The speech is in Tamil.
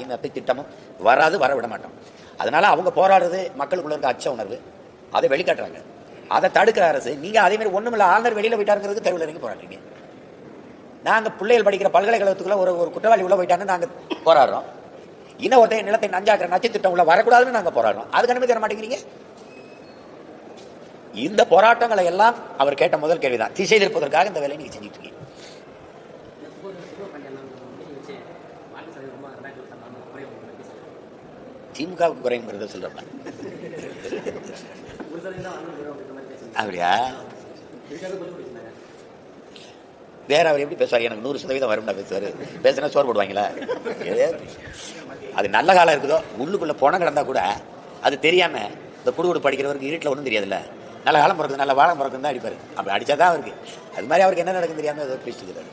திமுக திட்டமும் வராது வர விட மாட்டோம். அதனால அவங்க போராடுறது மக்களுக்குள்ள இருக்க அச்ச உணர்வு அதை வெளிக்காட்டுறாங்க. அதை தடுக்கிற அரசு நீங்க அதே மாதிரி ஒண்ணும் இல்லை ஆளுநர் வெளியில போயிட்டாருங்கிறது தெருவில் இறங்கி போராடுறீங்க. நாங்க பிள்ளைகள் படிக்கிற பல்கலைக்கழகத்துக்குள்ள ஒரு ஒரு குற்றவாளி உள்ள போயிட்டாங்க நாங்க போராடுறோம். இன்னும் ஒருத்தன் நிலத்தை நஞ்சாக்கிற நச்சு திட்டம் உள்ள வரக்கூடாதுன்னு நாங்க போராடுறோம். அதுக்கு அனுமதி தர மாட்டேங்கிறீங்க? இந்த போராட்டங்களை எல்லாம் அவர் கேட்ட முதல் கேள்விதான். திசை திருப்பதற்காக இந்த வேலையை நீங்க செஞ்சுட்டு இருக்கீங்க. திமுகவுக்கு குறைங்கிறத சொல்றேன். அப்படியா? வேற அவர் எப்படி பேசுவார்? எனக்கு நூறு சதவீதம் வரும்னா பேசுவார். பேசுனா சோறு போடுவாங்களா? அது நல்ல காலம் இருக்குதோ? உள்ளுக்குள்ள பணம் கிடந்தா கூட அது தெரியாம இந்த குடுகுடு படிக்கிறவருக்கு இருட்டில் ஒன்றும் தெரியாதுல்ல. நல்ல காலம் பிறக்குது நல்ல வாழம் பிறக்குது தான் அடிப்பார். அப்படி அடிச்சாதான் அவருக்கு. அது மாதிரி அவருக்கு என்ன நடக்கும் தெரியாமல் ஏதோ பேசிட்டு